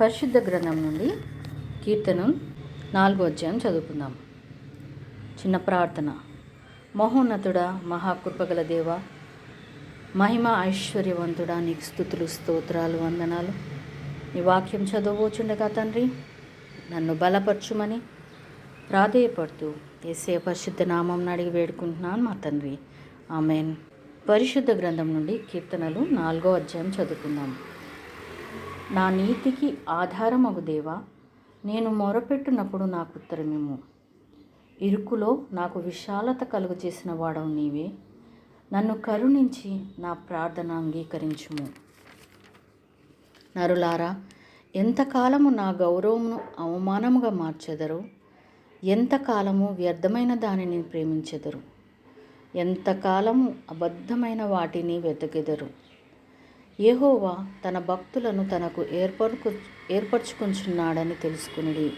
పరిశుద్ధ గ్రంథం నుండి కీర్తనం నాలుగో అధ్యాయం చదువుకుందాం. చిన్న ప్రార్థన. మహోన్నతుడా మహాకృపగల దేవ మహిమ ఐశ్వర్యవంతుడా నీకు స్థుతులు స్తోత్రాలు వందనాలు. నీ వాక్యం చదవబోచుండగా తండ్రి నన్ను బలపరచుమని ప్రాధేయపడుతూ ఏసే పరిశుద్ధ నామం అడిగి వేడుకుంటున్నాను మా తండ్రి. ఆమెన్. పరిశుద్ధ గ్రంథం నుండి కీర్తనలు నాలుగో అధ్యాయం చదువుకుందాం. నా నీతికి ఆధారమగు దేవా నేను మొరపెట్టునప్పుడు నాకు ఉత్తరమేమో ఇరుకులో నాకు విశాలత కలుగు చేసిన వాడవు నీవే. నన్ను కరుణించి నా ప్రార్థన అంగీకరించుము. నరులారా ఎంతకాలము నా గౌరవమును అవమానముగా మార్చెదరు? ఎంతకాలము వ్యర్థమైన దానిని ప్రేమించెదరు? ఎంతకాలము అబద్ధమైన వాటిని వెతకెదరు? యెహోవా తన భక్తులను తనకు ఏర్పరుకు ఏర్పరచుకుంటున్నాడని తెలుసుకునిడి.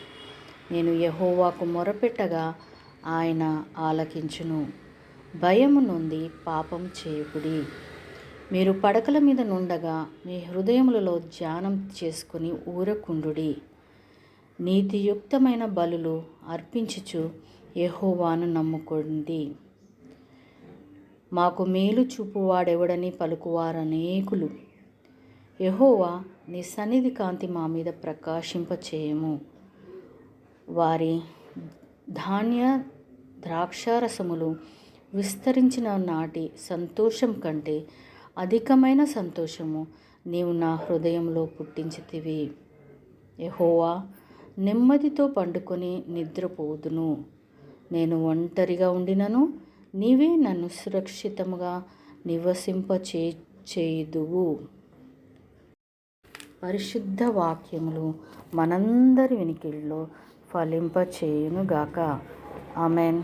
నేను యహోవాకు మొరపెట్టగా ఆయన ఆలకించును. భయము నుండి పాపం చేయకుడి. మీరు పడకల మీద నుండగా మీ హృదయములలో ధ్యానం చేసుకుని ఊరకుండుడి. నీతియుక్తమైన బలులు అర్పించుచు యహోవాను నమ్ముకోండి. మాకు మేలు చూపువాడెవడని పలుకువారనేకులు యహోవా నీ సన్నిధి కాంతి మా మీద ప్రకాశింపచేయము. వారి ధాన్య ద్రాక్షారసములు విస్తరించిన నాటి సంతోషం కంటే అధికమైన సంతోషము నీవు నా హృదయంలో పుట్టించితివి. యహోవా నెమ్మదితో పండుకొని నిద్రపోదును. నేను ఒంటరిగా ఉండినను నీవే నన్ను సురక్షితముగా నివసింపచే చేయుదువు. పరిశుద్ధ వాక్యములు మనందరి వినికిల్లో ఫలింపచేయునుగాక. ఆమెన్.